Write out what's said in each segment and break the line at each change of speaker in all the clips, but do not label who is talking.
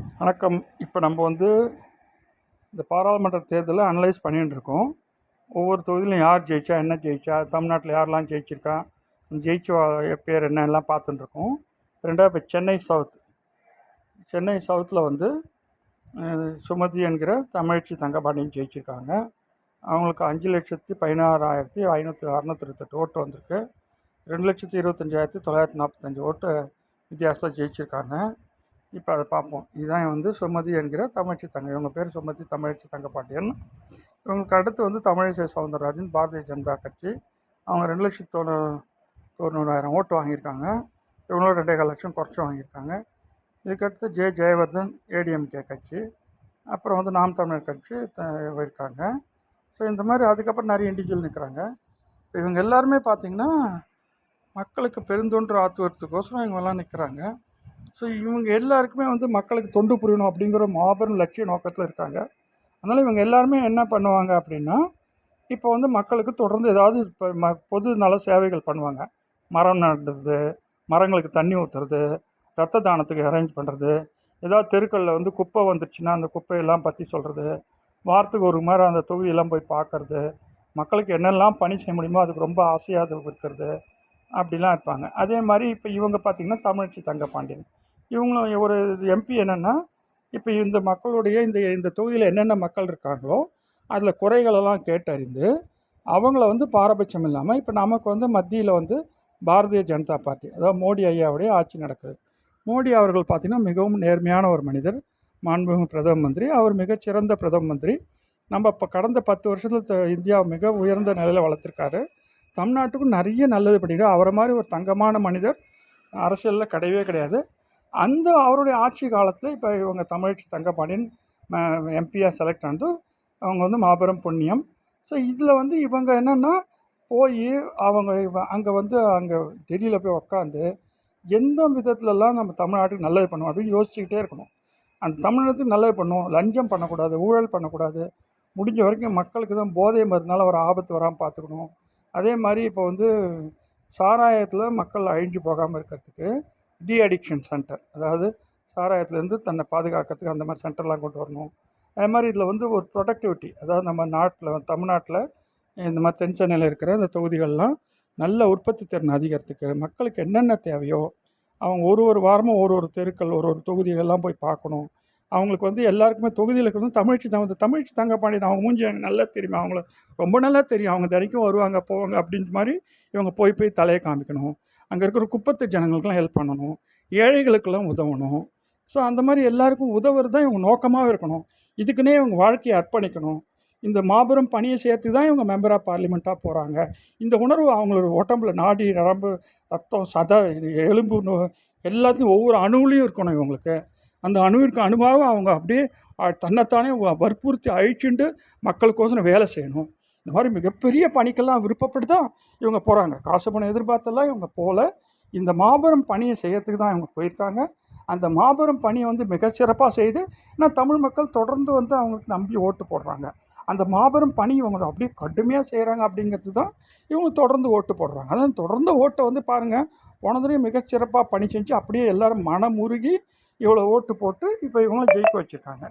வணக்கம். இப்போ நம்ம வந்து இந்த பாராளுமன்ற தேர்தலை அனலைஸ் பண்ணிகிட்டு இருக்கோம். ஒவ்வொரு தொகுதியிலும் யார் ஜெயிச்சா என்ன ஜெயிச்சா தமிழ்நாட்டில் யாரெல்லாம் ஜெயிச்சிருக்கா ஜெயிச்ச பேர் என்ன எல்லாம் பார்த்துட்டுருக்கோம் ரெண்டாவது இப்போ சென்னை சவுத். சென்னை சவுத்தில் வந்து சுமதி என்கிற தமிழச்சி தங்கபாண்டியன் ஜெயிச்சிருக்காங்க. அவங்களுக்கு அஞ்சு லட்சத்தி பதினாறாயிரத்தி ஐநூற்றி அறநூற்றி இருபத்தெட்டு ஓட்டு வந்திருக்கு. ரெண்டு லட்சத்தி இருபத்தஞ்சாயிரத்தி தொள்ளாயிரத்தி நாற்பத்தஞ்சு ஓட்டு வித்தியாசத்தில் ஜெயிச்சிருக்காங்க. இப்போ அதை பார்ப்போம். இதுதான் வந்து சுமதி என்கிற தமிழ்ச்சி தங்க இவங்க பேர் சுமதி தமிழச்சி தங்கப்பாண்டியன். இவங்களுக்கு அடுத்து வந்து தமிழிசை சவுந்தரராஜன் பாரதிய ஜனதா கட்சி. அவங்க ரெண்டு லட்சத்தி தொண்ணூ தொண்ணூறாயிரம் ஓட்டு வாங்கியிருக்காங்க. இவங்களும் ரெண்டே கால் லட்சம் குறைச்சி வாங்கியிருக்காங்க. இதுக்கடுத்து ஜே. ஜெயவர்தன் ஏடிஎம்கே கட்சி. அப்புறம் வந்து நாம் தமிழர் கட்சி இருக்காங்க. ஸோ இந்த மாதிரி அதுக்கப்புறம் நிறைய இண்டிவிஜுவல் நிற்கிறாங்க இவங்க எல்லாருமே பார்த்திங்கன்னா மக்களுக்கு பெருந்தொன்று ஆற்றுவதற்கோசரம் இவங்கெல்லாம் நிற்கிறாங்க ஸோ இவங்க எல்லாருக்குமே வந்து மக்களுக்கு தொண்டு புரியணும் அப்படிங்கிற மாபெரும் லட்சிய நோக்கத்தில் இருக்காங்க. அதனால் இவங்க எல்லாருமே என்ன பண்ணுவாங்க அப்படின்னா இப்போ வந்து மக்களுக்கு தொடர்ந்து ஏதாவது இப்போ ம பொது நல சேவைகள் பண்ணுவாங்க. மரம் நடுறது மரங்களுக்கு தண்ணி ஊற்றுறது ரத்த தானத்துக்கு அரேஞ்ச் பண்ணுறது ஏதாவது தெருக்களில் வந்து குப்பை வந்துடுச்சுன்னா அந்த குப்பையெல்லாம் பற்றி சொல்கிறது வாரத்துக்கு ஒரு மாதிரி அந்த தொகுதியெல்லாம் போய் பார்க்கறது மக்களுக்கு என்னெல்லாம் பணி செய்ய முடியுமோ அதுக்கு ரொம்ப ஆசையாக அது இருக்கிறது அப்படிலாம் இருப்பாங்க. அதே மாதிரி இப்போ இவங்க பார்த்திங்கன்னா தமிழ்ச்சி தங்கப்பாண்டியன். இவங்களும் ஒரு எம்பி என்னென்னா இப்போ இந்த மக்களுடைய இந்த இந்த தொகுதியில் என்னென்ன மக்கள் இருக்காங்களோ அதில் குறைகளெல்லாம் கேட்டறிந்து அவங்கள வந்து பாரபட்சம் இல்லாமல் இப்போ நமக்கு வந்து மத்தியில் வந்து பாரதிய ஜனதா பார்ட்டி அதாவது மோடி ஐயாவுடைய ஆட்சி நடக்குது. மோடி அவர்கள் பார்த்திங்கன்னா மிகவும் நேர்மையான ஒரு மனிதர் மாண்புமிகு பிரதம மந்திரி. அவர் மிகச்சிறந்த பிரதம மந்திரி. நம்ம இப்போ கடந்த பத்து வருஷத்தில் இந்தியா மிக உயர்ந்த நிலையில் வளர்த்துருக்காரு. தமிழ்நாட்டுக்கும் நிறைய நல்லது பண்ணிடுறாரு அவரை மாதிரி ஒரு தங்கமான மனிதர் அரசியலில் கிடையவே கிடையாது. அந்த அவருடைய ஆட்சி காலத்தில் இப்போ இவங்க தமிழச்சி தங்கப்பாண்டியன் எம்பியாக செலக்ட் ஆனது. அவங்க வந்து மாபெரும் புண்ணியம். ஸோ இதில் வந்து இவங்க என்னென்னா போய் அவங்க அங்கே வந்து அங்கே டெல்லியில் போய் உக்காந்து எந்த விதத்துலலாம் நம்ம தமிழ்நாட்டுக்கு நல்லது பண்ணுவோம் அப்படின்னு யோசிச்சுக்கிட்டே இருக்கணும். அந்த தமிழ்நாட்டுக்கு நல்லது பண்ணுவோம். லஞ்சம் பண்ணக்கூடாது ஊழல் பண்ணக்கூடாது. முடிஞ்ச வரைக்கும் மக்களுக்கு தான் போதை மருந்தால் ஒரு ஆபத்து வராமல் பார்த்துக்கணும் அதே மாதிரி இப்போ வந்து சாராயத்தில் மக்கள் அழிஞ்சு போகாமல் இருக்கிறதுக்கு டி அடிக்ஷன் சென்டர் அதாவது சாராயத்துலேருந்து தன்னை பாதுகாக்கிறதுக்கு அந்த மாதிரி சென்டர்லாம் கொண்டு வரணும். அதே மாதிரி இதில் வந்து ஒரு ப்ரொடக்டிவிட்டி அதாவது நம்ம நாட்டில் தமிழ்நாட்டில் இந்த மாதிரி தென் சென்னையில் இருக்கிற இந்த தொகுதிகள்லாம் நல்ல உற்பத்தி திறன் அதிகரித்துக்கு மக்களுக்கு என்னென்ன தேவையோ அவங்க ஒரு ஒரு வாரமும் ஒரு ஒரு தெருக்கள் ஒரு ஒரு தொகுதிகள்லாம் போய் பார்க்கணும். அவங்களுக்கு வந்து எல்லாருக்குமே தொகுதியில் இருக்கிறது தமிழ்ச்சி தங்க தமிழ்ச்சி தங்கப்பாண்டி அவங்க மூஞ்சி எனக்கு நல்லா தெரியும் அவங்கள ரொம்ப நல்லா தெரியும். அவங்க தினைக்கும் வருவாங்க போவாங்க அப்படின்ற மாதிரி இவங்க போய் போய் தலையை காமிக்கணும். அங்கே இருக்கிற குப்பத்து ஜனங்களுக்கெல்லாம் ஹெல்ப் பண்ணணும். ஏழைகளுக்கெல்லாம் உதவணும். ஸோ அந்த மாதிரி எல்லாருக்கும் உதவுறது தான் இவங்க நோக்கமாகவே இருக்கணும். இதுக்குன்னே இவங்க வாழ்க்கையை அர்ப்பணிக்கணும். இந்த மாபெரும் பணியை சேர்த்து தான் இவங்க மெம்பர் ஆஃப் பார்லிமெண்ட்டாக போகிறாங்க இந்த உணர்வு அவங்களோட உடம்புல நாடி நரம்பு ரத்தம் சதை எலும்பு எல்லாத்தையும் ஒவ்வொரு அணுவிலையும் இருக்கணும் இவங்களுக்கு. அந்த அணுவிற்கு அணுவாக அவங்க அப்படியே தன்னைத்தானே வற்புறுத்தி அழிச்சுண்டு மக்களுக்கோசரம் வேலை செய்யணும். இந்த மாதிரி மிகப்பெரிய பணிக்கெல்லாம் விருப்பப்பட்டு தான் இவங்க போகிறாங்க காசு பணம் எதிர்பார்த்தெல்லாம் இவங்க போகல இந்த மாபெரும் பணியை செய்யறதுக்கு தான் இவங்க போயிருக்காங்க. அந்த மாபெரும் பணியை வந்து மிக சிறப்பாக செய்து ஏன்னா தமிழ் மக்கள் தொடர்ந்து வந்து அவங்களுக்கு நம்பி ஓட்டு போடுறாங்க. அந்த மாபெரும் பணி இவங்க அப்படியே கடுமையாக செய்கிறாங்க அப்படிங்கிறது தான் இவங்க தொடர்ந்து ஓட்டு போடுறாங்க. அதான் தொடர்ந்து ஓட்டை வந்து பாருங்கள் போனதுலேயும் மிகச்சிறப்பாக பணி செஞ்சு அப்படியே எல்லாரும் மனமுருகி இவ்வளோ ஓட்டு போட்டு இப்போ இவங்கள ஜெயிக்க வச்சுருக்காங்க.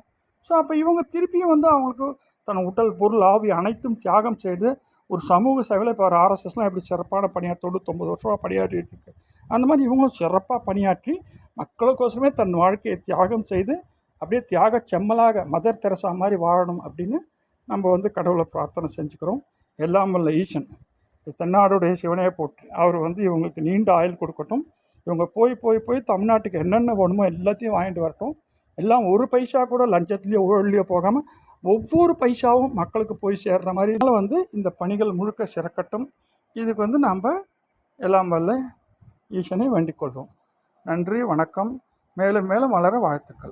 ஸோ அப்போ இவங்க திருப்பியும் வந்து அவங்களுக்கு தன் உடல் பொருள் ஆவி அனைத்தும் தியாகம் செய்து ஒரு சமூக சேவையில் இப்போ ஆர்எஸ்எஸ்லாம் எப்படி சிறப்பான பணியாற்றி தொண்ணூத்தொம்பது வருஷமாக பணியாற்றிட்டு இருக்கு. அந்த மாதிரி இவங்களும் சிறப்பாக பணியாற்றி மக்களுக்கோசரமே தன் வாழ்க்கையை தியாகம் செய்து அப்படியே தியாக செம்மலாக மதர் தெரசா மாதிரி வாழணும் அப்படின்னு நம்ம வந்து கடவுளை பிரார்த்தனை செஞ்சுக்கிறோம். எல்லாம் வல்ல ஈசன். தென்னாடுடைய சிவனையை போட்டு அவர் வந்து இவங்களுக்கு நீண்ட ஆயுள் கொடுக்கட்டும். இவங்க போய் போய் போய் தமிழ்நாட்டுக்கு என்னென்ன வேணுமோ எல்லாத்தையும் வாங்கிட்டு வரட்டும். எல்லாம் ஒரு பைசா கூட லஞ்சத்துலேயோ ஊழல்லையோ போகாமல் ஒவ்வொரு பைசாவும் மக்களுக்கு போய் சேர்ற மாதிரி. வந்து இந்த பணிகள் முழுக்க சிறக்கட்டும். இதுக்கு வந்து நாம் எல்லாம் வல்ல ஈசனை வேண்டிக் கொள்வோம். நன்றி வணக்கம். மேலும் மேலும் வளர வாழ்த்துக்கள்.